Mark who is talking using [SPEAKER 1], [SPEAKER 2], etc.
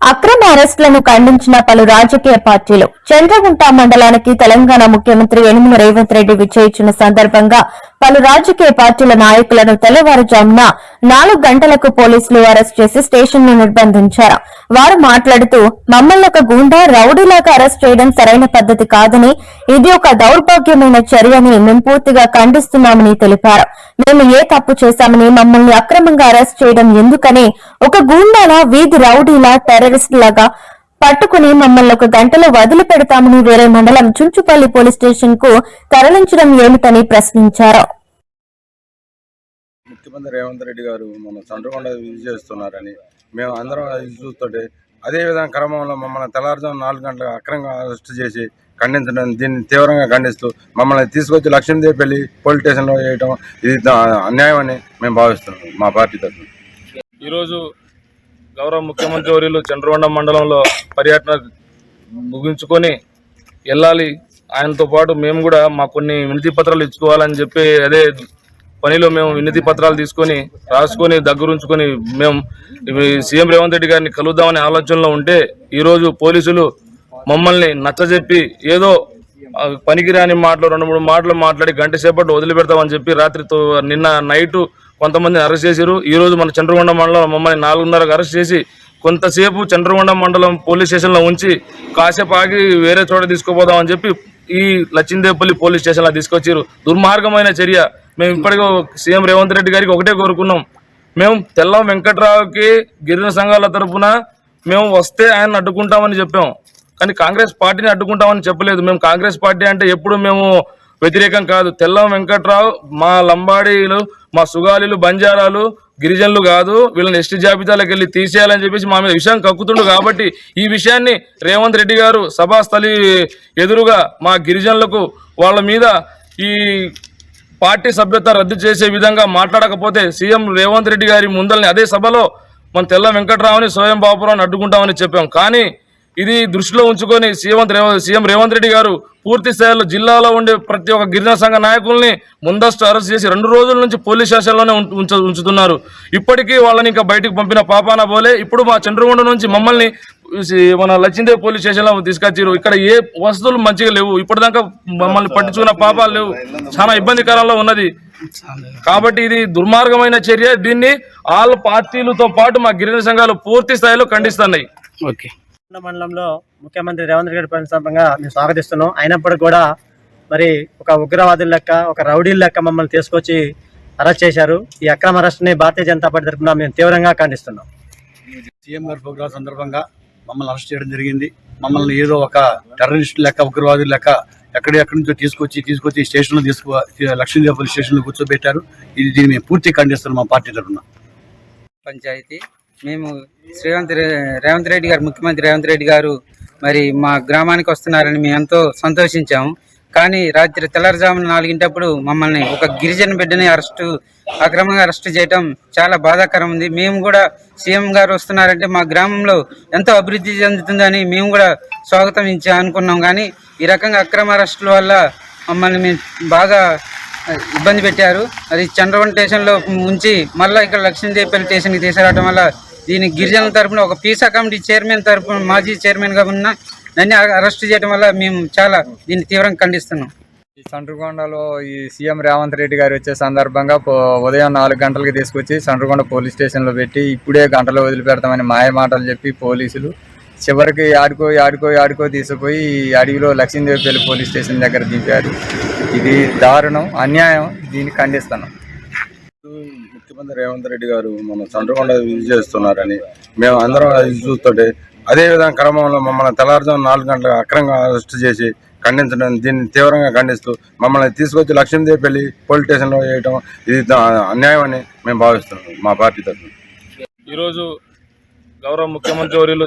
[SPEAKER 1] అక్రమ అరెస్టులను ఖండించిన పలు రాజకీయ పార్టీలు చంద్రగుంట మండలానికి తెలంగాణ ముఖ్యమంత్రి యనమల రేవంత్ రెడ్డి విజయించిన సందర్భంగా పలు రాజకీయ పార్టీల నాయకులను తెల్లవారుజామున నాలుగు గంటలకు పోలీసులు అరెస్ట్ చేసి స్టేషన్ను నిర్బంధించారు. వారు మాట్లాడుతూ మమ్మల్ని ఒక గూండా రౌడీలాగా అరెస్ట్ చేయడం సరైన పద్ధతి కాదని ఇది ఒక దౌర్భాగ్యమైన చర్యని మేము పూర్తిగా ఖండిస్తున్నామని తెలిపారు. మేము ఏ తప్పు చేశామని మమ్మల్ని అక్రమంగా అరెస్ట్ చేయడం ఎందుకని ఒక గుండాలా వీధి రౌడీలా టెర్రరిస్ట్ లాగా పట్టుకుని మమ్మల్ని ఒక గంటలో వదిలిపెడతామని వేరే మండలం చుంచుపల్లి పోలీస్ స్టేషన్కు తరలించడం ఏమిటని ప్రశ్నించారు.
[SPEAKER 2] ముఖ్యమంత్రి రేవంత్ రెడ్డి గారు మన చంద్రకొండ విజిట్ చేస్తున్నారని మేము అందరం అది చూస్తుంటే అదే విధంగా క్రమంలో మమ్మల్ని తెల్లారుజాము నాలుగు గంటలకు అక్రంగా అరెస్ట్ చేసి ఖండించడం దీన్ని తీవ్రంగా ఖండిస్తూ మమ్మల్ని తీసుకొచ్చి లక్ష్మీదేవిపల్లి పోలీస్ స్టేషన్లో వేయడం ఇది అన్యాయం అని మేము భావిస్తున్నాం మా పార్టీ తరఫున.
[SPEAKER 3] ఈరోజు గౌరవ ముఖ్యమంత్రి వర్యులు చంద్రగొండ మండలంలో పర్యటన ముగించుకొని వెళ్ళాలి. ఆయనతో పాటు మేము కూడా మా కొన్ని వినతి పత్రాలు ఇచ్చుకోవాలని చెప్పి అదే పనిలో మేము వినతి పత్రాలు తీసుకొని రాసుకొని దగ్గరుంచుకొని మేము సీఎం రేవంత్ రెడ్డి గారిని కలుద్దామనే ఆలోచనలో ఉంటే ఈరోజు పోలీసులు మమ్మల్ని నచ్చజెప్పి ఏదో పనికిరాని మాటలు రెండు మూడు మాటలు మాట్లాడి గంట సేపట్లో వదిలిపెడతామని చెప్పి రాత్రితో నిన్న నైట్ కొంతమంది అరెస్ట్ చేశారు. ఈరోజు మన చంద్రగొండ మండలం మమ్మల్ని నాలుగున్నరకు అరెస్ట్ చేసి కొంతసేపు చంద్రగొండ మండలం పోలీస్ స్టేషన్లో ఉంచి కాసేపు ఆగి వేరే చోట తీసుకుపోదామని చెప్పి ఈ లచ్చిందేపల్లి పోలీస్ స్టేషన్లో తీసుకొచ్చారు దుర్మార్గమైన చర్య. మేము ఇప్పటికీ సీఎం రేవంత్ రెడ్డి గారికి ఒకటే కోరుకున్నాం. మేము తెల్లం వెంకట్రావుకి గిరిజన సంఘాల తరపున మేము వస్తే ఆయన అడ్డుకుంటామని చెప్పాం. కానీ కాంగ్రెస్ పార్టీని అడ్డుకుంటామని చెప్పలేదు. మేము కాంగ్రెస్ పార్టీ అంటే ఎప్పుడు మేము వ్యతిరేకం కాదు. తెల్లం వెంకట్రావు మా లంబాడీలు మా సుగాలీలు బంజారాలు గిరిజనులు కాదు వీళ్ళని ఎస్టీ జాబితాలకు వెళ్ళి తీసేయాలని చెప్పేసి మా మీద విషయం కక్కుతుండు కాబట్టి ఈ విషయాన్ని రేవంత్ రెడ్డి గారు సభాస్థలి ఎదురుగా మా గిరిజనులకు వాళ్ళ మీద ఈ పార్టీ సభ్యత రద్దు చేసే విధంగా మాట్లాడకపోతే సీఎం రేవంత్ రెడ్డి గారి ముందల్ని అదే సభలో మన తెల్ల వెంకట్రావుని స్వయం బాపురావుని అడ్డుకుంటామని చెప్పాం. కానీ ఇది దృష్టిలో ఉంచుకొని సీఎం రేవంత్ సీఎం రేవంత్ రెడ్డి గారు పూర్తి స్థాయిలో జిల్లాలో ఉండే ప్రతి ఒక్క గిరిజన సంఘ నాయకుల్ని ముందస్తు అరెస్ట్ చేసి రెండు రోజుల నుంచి పోలీస్ స్టేషన్లోనే ఉంచ- ఉంచ ఉంచుతున్నారు. ఇప్పటికీ వాళ్ళని ఇంకా బయటకు పంపిన పాపాన పోలే ఇప్పుడు మా చంద్రగొండ నుంచి మమ్మల్ని మన లచ్చిందేవ్ పోలీస్ స్టేషన్లో తీసుకొచ్చారు ఇక్కడ ఏ వసతులు మంచిగా లేవు. ఇప్పటిదాకా మమ్మల్ని పట్టించుకున్న పాపాలు లేవు. చాలా ఇబ్బందికరంలో ఉన్నది. కాబట్టి ఇది దుర్మార్గమైన చర్య. దీన్ని ఆల్ పార్టీలతో పాటు మా గిరిజన సంఘాలు పూర్తి స్థాయిలో ఖండిస్తున్నాయి.
[SPEAKER 4] ఓకే.
[SPEAKER 5] మండలంలో ముఖ్యమంత్రి రేవంత్ రెడ్డి సందర్భంగా మేము స్వాగతిస్తున్నాం. అయినప్పటికీ కూడా మరి ఒక ఉగ్రవాదుల లెక్క ఒక రౌడీల లెక్క మమ్మల్ని తీసుకొచ్చి అరెస్ట్ చేశారు. ఈ అక్రమ అరెస్ట్ని భారతీయ జనతా పార్టీ తరఫున మేము తీవ్రంగా ఖండిస్తున్నాం.
[SPEAKER 4] సీఎం గారి ప్రోగ్రాం సందర్భంగా మమ్మల్ని అరెస్ట్ చేయడం జరిగింది. మమ్మల్ని ఏదో ఒక టెర్రరిస్ట్ లెక్క ఉగ్రవాదుల లెక్క ఎక్కడి ఎక్కడి నుంచో తీసుకొచ్చి తీసుకొచ్చి స్టేషన్లో తీసుకు లక్ష్మీదేవి పోలీస్ స్టేషన్లో కూర్చోబెట్టారు. ఇది దీన్ని మేము పూర్తి ఖండిస్తున్నాం మా పార్టీ తరఫున.
[SPEAKER 6] పంచాయతీ మేము శ్రీవంత్ రేవంత్ రెడ్డి గారు ముఖ్యమంత్రి రేవంత్ రెడ్డి గారు మరి మా గ్రామానికి వస్తున్నారని మేము ఎంతో సంతోషించాము కానీ రాత్రి తెల్లవారుజామున నాలుగింటప్పుడు మమ్మల్ని ఒక గిరిజన బిడ్డని అరెస్టు అక్రమంగా అరెస్ట్ చేయటం చాలా బాధాకరం ఉంది. మేము కూడా సీఎం గారు వస్తున్నారంటే మా గ్రామంలో ఎంతో అభివృద్ధి చెందుతుందని మేము కూడా స్వాగతం ఇచ్చా అనుకున్నాం. కానీ ఈ రకంగా అక్రమ అరెస్టుల వల్ల మమ్మల్ని మేము బాగా ఇబ్బంది పెట్టారు. అది చంద్రవన్ స్టేషన్లో ఉంచి మళ్ళీ ఇక్కడ లక్ష్మీదేవిపల్లి స్టేషన్కి తీసుకురావడం వల్ల దీని గిరిజనుల తరపున ఒక పీసా కమిటీ చైర్మన్ తరపున మాజీ చైర్మన్గా ఉన్న నన్ను అరెస్ట్ చేయడం వల్ల మేము చాలా దీన్ని తీవ్రంగా ఖండిస్తున్నాం.
[SPEAKER 7] ఈ సండ్రగొండలో ఈ సీఎం రేవంత్ రెడ్డి గారు వచ్చే సందర్భంగా ఉదయం నాలుగు గంటలకి తీసుకొచ్చి సండ్రగొండ పోలీస్ స్టేషన్లో పెట్టి ఇప్పుడే గంటలో వదిలిపెడతామని మాయ మాటలు చెప్పి పోలీసులు చివరికి ఆడుకో ఆడుకో ఆడుకో తీసుకుపోయి ఈ అడవిలో లక్ష్మీదేవిపల్లి పోలీస్ స్టేషన్ దగ్గర దింపారు. ఇది దారుణం అన్యాయం దీన్ని ఖండిస్తున్నాం.
[SPEAKER 2] ముఖ్యమంత్రి రేవంత్ రెడ్డి గారు మన చంద్రకొండ విజిట్ చేస్తున్నారని మేము అందరం అది చూస్తుంటే అదే విధంగా క్రమంలో మమ్మల్ని తెల్లారుజాము నాలుగు గంటలకు అక్రంగా అరెస్ట్ చేసి ఖండించడం దీన్ని తీవ్రంగా ఖండిస్తూ మమ్మల్ని తీసుకొచ్చి లక్ష్మీదేవిపల్లి పోలీస్ స్టేషన్లో వేయటం ఇది అన్యాయం అని మేము భావిస్తున్నాం మా పార్టీ తరఫున.
[SPEAKER 3] ఈరోజు గౌరవ ముఖ్యమంత్రి వర్యులు